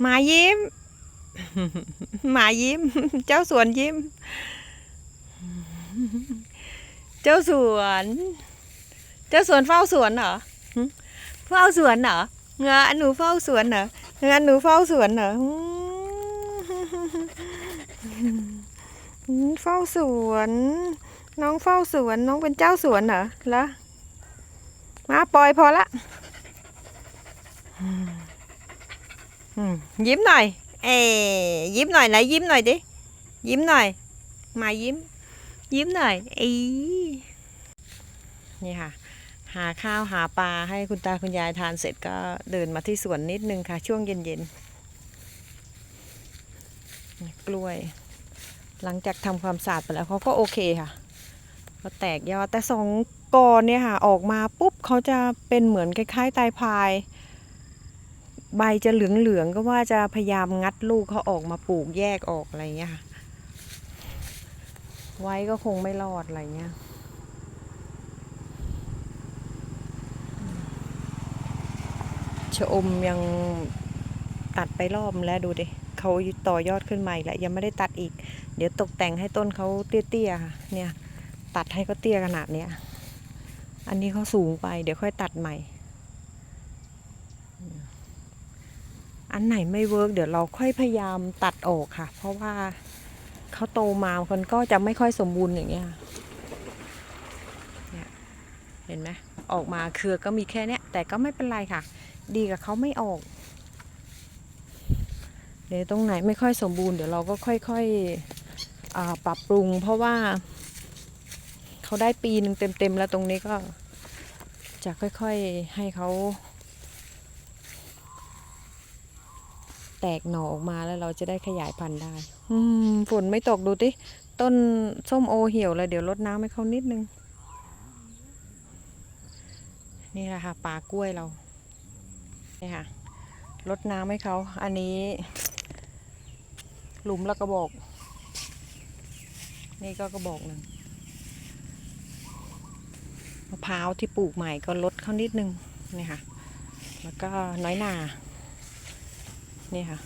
หมายิ้ม หมายิ้ม เจ้าสวนยิ้ม เจ้าสวน เจ้าสวนเฝ้าสวนเหรอเฝ้าสวนเหรอเงาหนูเฝ้าสวนเหรอเงาหนูเฝ้าสวนเหรอเฝ้าสวน น้องเฝ้าสวน น้องเป็นเจ้าสวนเหรอล้วมาปล่อยพอละ ยิ้มหน่อย เอ้ยิ้มหน่อยไหนยิ้มหน่อยดิ ยิ้มหน่อย มายิ้ม ยิ้มหน่อยเอ้นี่ค่ะ หาข้าวหาปลาให้คุณตาคุณยายทานเสร็จก็เดินมาที่สวนนิดนึงค่ะ ช่วงเย็นๆ กล้วย หลังจากทำความสะอาดไปแล้วเขาก็โอเคค่ะเขาแตกยอดแต่สองกอเนี่ยค่ะ ออกมาปุ๊บเขาจะเป็นเหมือนคล้ายๆไตายพาย ใบจะเหลืองๆก็ว่าจะพยายามงัดลูกเขาออกมาปลูกแยกออกอะไรอย่างเงี้ยไว้ก็คงไม่รอดอะไรเงี้ยชะอมยังตัดไปรอบแล้วดูดิเขาต่อยอดขึ้นมาอีกแล้วยังไม่ได้ตัดอีก เดี๋ยวตกแต่งให้ต้นเขาเตี้ยๆค่ะเนี่ย ตัดให้เขาเตี้ยขนาดเนี้ยอันนี้เขาสูงไปเดี๋ยวค่อยตัดใหม่ อันไหนไม่เวิร์กเดี๋ยวเราค่อยพยายามตัดออกค่ะ เพราะว่าเขาโตมาคนก็จะไม่ค่อยสมบูรณ์อย่างเงี้ยเนี่ยเห็นไหมออกมาเครือก็มีแค่เนี้ยแต่ก็ไม่เป็นไรค่ะ ดีกับเขาไม่ออกเดี๋ยวตรงไหนไม่ค่อยสมบูรณ์เดี๋ยวเราก็ค่อยๆปรับปรุง เพราะว่าเขาได้ปีหนึ่งเต็มๆแล้วตรงนี้ก็จะค่อยๆให้เขา ตกหน่อออกมาแล้วเราจะได้ขยายพันธุ์ได้ อืมฝนไม่ตกดูติต้นส้มโอเหี่ยวเลยเดี๋ยวรดน้ำให้เขานิดนึง นี่แหละค่ะป่ากล้วยเรานี่ค่ะรดน้ำให้เขา อันนี้ หลุมละกระบอก นี่ก็กระบอกหนึ่งมะพร้าวที่ปลูกใหม่ก็ลดเขานิดนึงนี่ค่ะ แล้วก็น้อยหนา นี่ค่ะ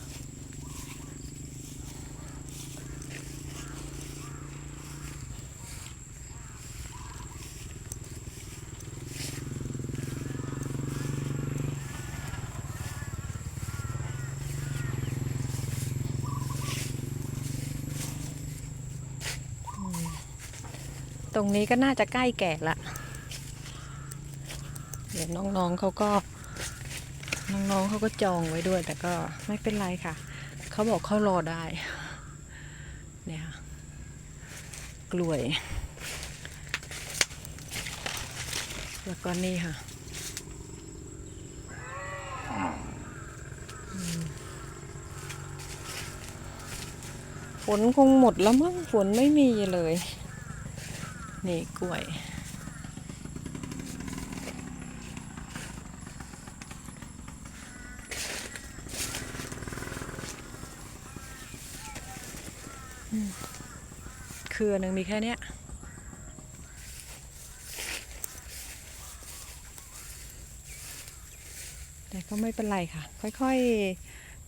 ตรงนี้ก็น่าจะใกล้แก่ละ เดี๋ยวน้องๆเขาก็ น้องเขาก็จองไว้ด้วย แต่ก็ไม่เป็นไรค่ะ เขาบอกเขารอได้ เนี่ยค่ะกล้วย แล้วก็นี่ค่ะฝนคงหมดแล้วมั้งฝนไม่มีเลย นี่กล้วย เครือหนึ่งมีแค่เนี้ยแต่ก็ไม่เป็นไรค่ะ ค่อย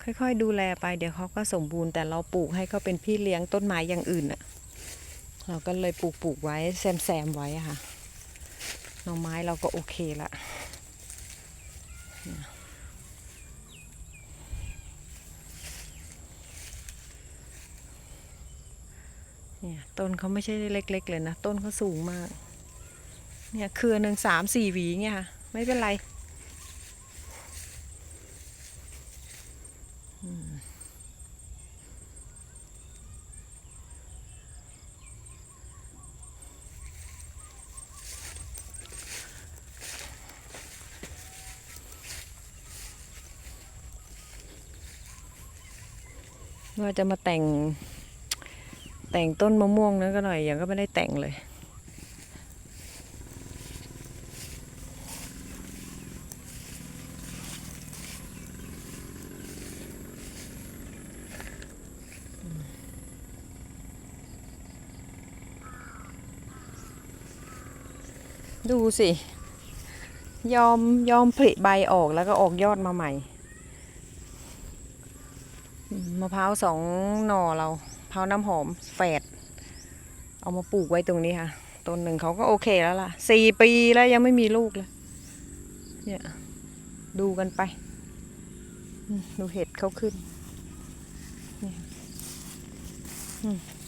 ๆ ค่อยๆ ดูแลไป เดี๋ยวเขาก็สมบูรณ์แต่เราปลูกให้เขาเป็นพี่เลี้ยงต้นไม้อย่างอื่นอะเราก็เลยปลูกปลูกไว้แซมๆไว้ค่ะหน่อไม้เราก็โอเคละ เนี่ยต้นเขาไม่ใช่เล็ก ๆ เลยนะ ต้นเขาสูงมาก เนี่ยเครือหนึ่งสามสี่หวีเงี้ยค่ะ ไม่เป็นไรว่าจะมาแต่ง แต่งต้นมะม่วงนั้นก็หน่อยยังก็ไม่ได้แต่งเลย ดูสิ ยอมยอมผลิใบออกแล้วก็ออกยอดมาใหม่ มะพร้าวสองหน่อเรามะพร้าวน้ำหอมแฝด เอามาปลูกไว้ตรงนี้ค่ะ ต้นหนึ่งเขาก็โอเคแล้วล่ะสี่ปีแล้วยังไม่มีลูกเลย เนี่ยดูกันไป ดูเห็ดเขาขึ้น นี่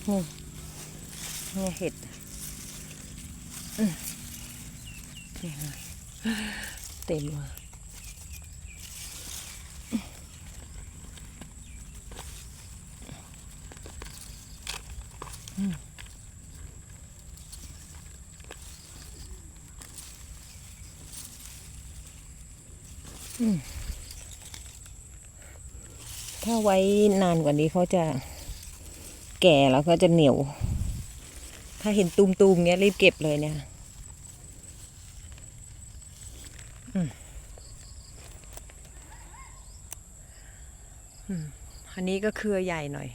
นี่เนี่ยเห็ดนี่เต็มเลย ถ้าไว้นานกว่านี้เขาจะแก่แล้วก็จะเหนียว ถ้าเห็นตูมๆเงี้ยรีบเก็บเลยเนี่ยอันนี้ก็เครือใหญ่หน่อย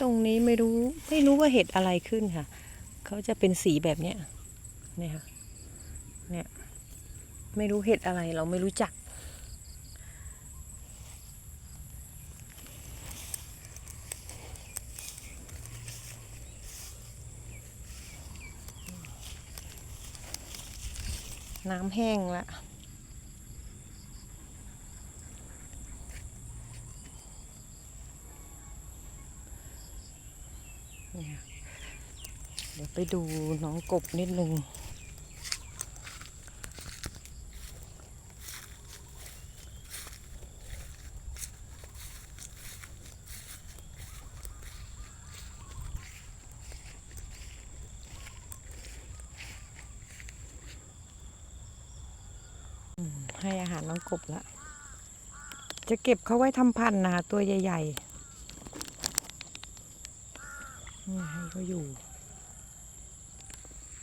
ตรงนี้ไม่รู้ไม่รู้ ว่าเห็ดอะไรขึ้นค่ะ เขาจะเป็นสีแบบเนี้ยเนี่ยค่ะเนี่ยไม่รู้เห็ดอะไรเราไม่รู้จัก น้ำแห้งละเนี่ยเไปดูน้องกบนิดนึง ให้อาหารน้องกบละจะเก็บเขาไว้ทำพันธุ์นะคะตัวใหญ่ ๆนี่ให้เขาอยู่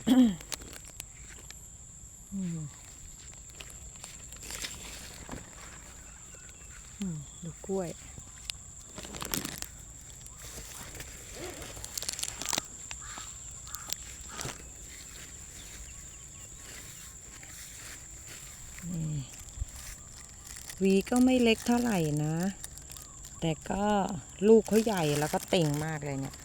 อืมอืม ดูกล้วย วีก็ไม่เล็กเท่าไหร่นะ แต่ก็ลูกเขาใหญ่แล้วก็เต่งมากเลยเนี่ย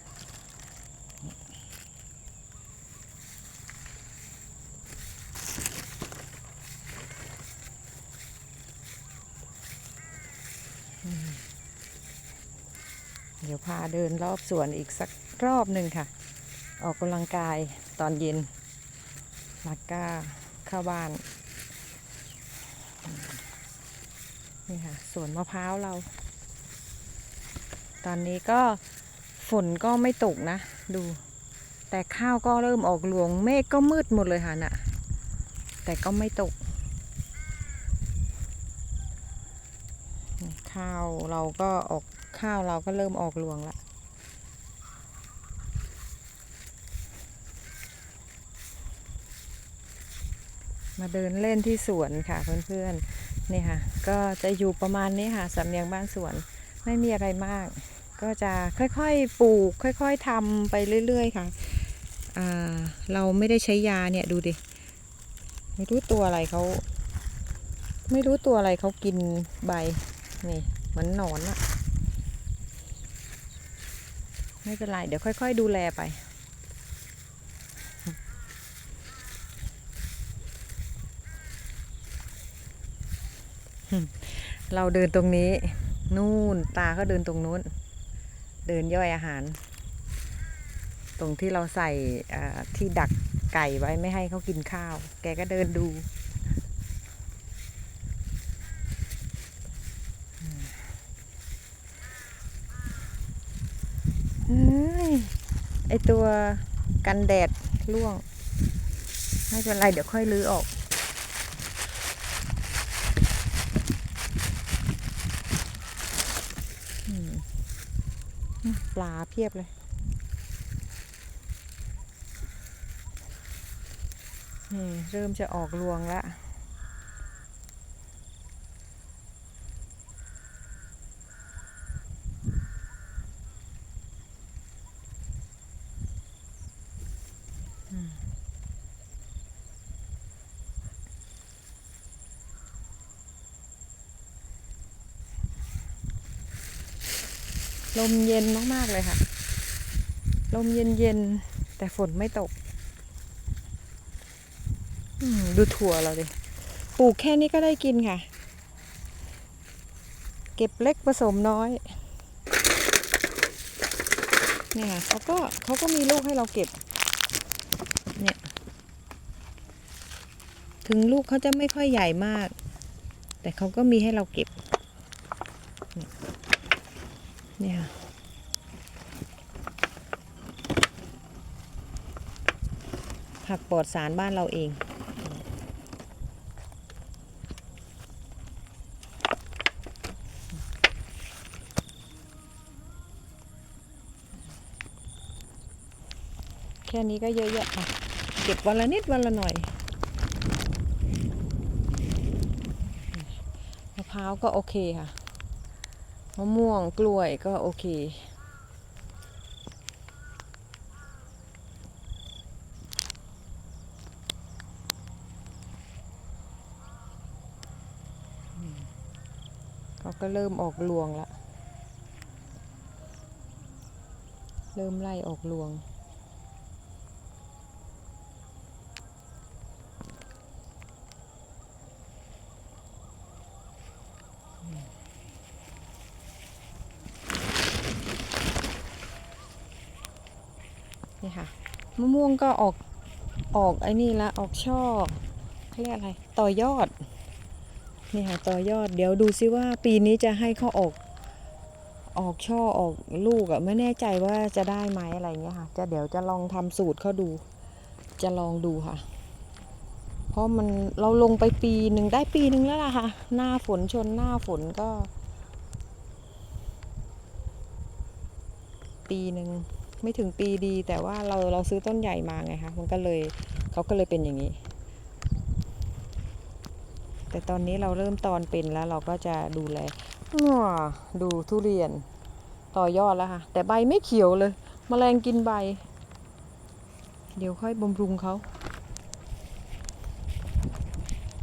เดี๋ยวพาเดินรอบสวนอีกสักรอบหนึ่งค่ะ ออกกำลังกายตอนเย็นแล้วก็เข้าบ้าน นี่ค่ะสวนมะพร้าวเรา ตอนนี้ก็ฝนก็ไม่ตกนะ ดู แต่ข้าวก็เริ่มออกรวงเมฆก็มืดหมดเลยค่ะน่ะ แต่ก็ไม่ตก ข้าวเราก็ออก ข้าวเราก็เริ่มออกรวงละมาเดินเล่นที่สวนค่ะเพื่อนๆนี่ค่ะ ก็จะอยู่ประมาณนี้ค่ะสำเนียงบ้านสวนไม่มีอะไรมาก ก็จะค่อยๆปลูก ค่อยๆทำไปเรื่อย ๆ ค่ะเราไม่ได้ใช้ยาเนี่ยดูดิไม่รู้ตัวอะไรเขาไม่รู้ตัวอะไรเขากินใบนี่เหมือนหนอนอะ ไม่เป็นไร เดี๋ยวค่อย ๆ ดูแลไป เราเดินตรงนี้ นู่นตาก็เดินตรงนู้น เดินย่อยอาหาร ตรงที่เราใส่ที่ดักไก่ไว้ไม่ให้เขากินข้าว แกก็เดินดูเฮ้ย ไอตัวกันแดดร่วง ไม่เป็นไรเดี๋ยวค่อยลื้อออก ปลาเพียบเลยเริ่มจะออกรวงแล้ว ลมเย็นมากๆเลยค่ะ ลมเย็นๆ แต่ฝนไม่ตกดูถั่วเราดิ ปลูกแค่นี้ก็ได้กินค่ะ เก็บเล็กผสมน้อย เนี่ยค่ะเขาก็เขาก็มีลูกให้เราเก็บ เนี่ย ถึงลูกเขาจะไม่ค่อยใหญ่มาก แต่เขาก็มีให้เราเก็บ เนี่ยผักปลอดสารบ้านเราเอง แค่นี้ก็เยอะแยะค่ะ เก็บวันละนิดวันละหน่อยมะพร้าวก็โอเคค่ะ มะม่วงกล้วยก็โอเค เขาก็เริ่มออกรวงละ เริ่มไล่ออกรวง นี่ค่ะ มะม่วงก็ออกออกไอ้นี่ละออกช่อเขาเรียกอะไร ต่อยอด นี่ค่ะต่อยอด เดี๋ยวดูซิว่าปีนี้จะให้เขาออก ออกช่อออกลูกอะไม่แน่ใจว่าจะได้ไหมอะไรเงี้ยค่ะ จะเดี๋ยวจะลองทำสูตรเขาดู จะลองดูค่ะ เพราะมันเราลงไปปีหนึ่งได้ปีหนึ่งแล้วล่ะค่ะ หน้าฝนชนหน้าฝนก็ ปีหนึ่ง ไม่ถึงปีดี แต่ว่าเราเราซื้อต้นใหญ่มาไงคะมันก็เลยเขาก็เลยเป็นอย่างนี้ แต่ตอนนี้เราเริ่มตอนเป็นแล้วเราก็จะดูแลอ้อดูทุเรียนต่อยอดแล้วค่ะ แต่ใบไม่เขียวเลยแมลงกินใบ เดี๋ยวค่อยบำรุงเขา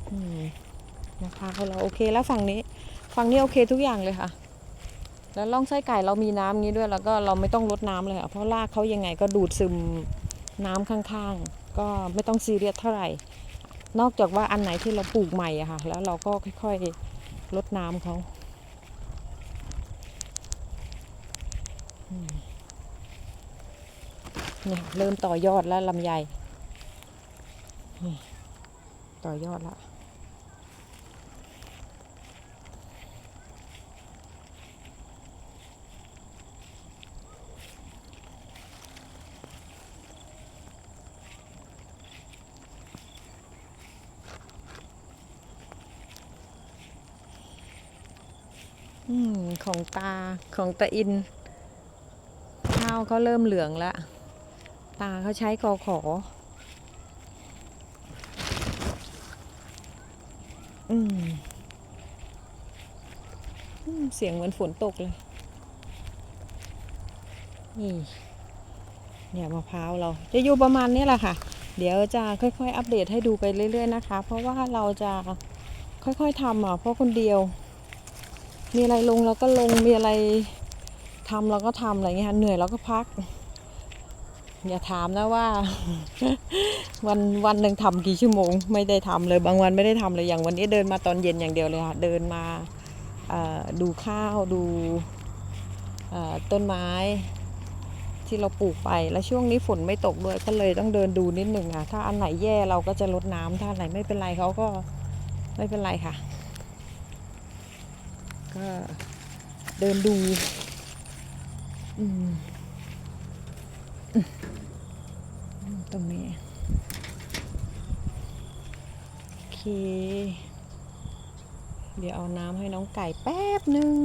อืมนะคะของเราโอเคแล้วฝั่งนี้ ฝั่งนี้โอเคทุกอย่างเลยค่ะ แล้วล่องไส้ไก่เรามีน้ำงี้ด้วยแล้วก็เราไม่ต้องลดน้ำเลยค่ะเพราะรากเขายังไงก็ดูดซึมน้ำข้างๆ ก็ไม่ต้องซีเรียสเท่าไหร่ นอกจากว่าอันไหนที่เราปลูกใหม่อะค่ะ แล้วเราก็ค่อยๆลดน้ำเขาเนี่ยเริ่มต่อยอดแล้วลำไยนี่ต่อยอดแล้ว อืมของตาของตาอิน ข้าวเขาเริ่มเหลืองแล้วตาเขาใช้กอขออืมอืมเสียงเหมือนฝนตกเลย นี่ เนี่ยมะพร้าวเราจะอยู่ประมาณนี้แหละค่ะ เดี๋ยวจะค่อยๆ อัปเดตให้ดูไปเรื่อย ๆ นะคะ เพราะว่าเราจะค่อยๆทำอะเพราะคนเดียว มีอะไรลงเราก็ลงมีอะไรทำเราก็ทำอะไรเงี้ยค่ะเหนื่อยเราก็พัก อย่าถามนะว่า วันวันหนึ่งทำกี่ชั่วโมง ไม่ได้ทำเลยบางวันไม่ได้ทำเลยอย่างวันนี้เดินมาตอนเย็นอย่างเดียวเลยค่ะเดินมาดูข้าวดูต้นไม้ที่เราปลูกไปแล้วช่วงนี้ฝนไม่ตกด้วยก็เลยต้องเดินดูนิดหนึ่งอะถ้าอันไหนแย่เราก็จะลดน้ำถ้าอันไหนไม่เป็นไรเขาก็ไม่เป็นไรค่ะ ก็เดินดูตรงนี้ โอเค เดี๋ยวเอาน้ำให้น้องไก่แป๊บหนึ่ง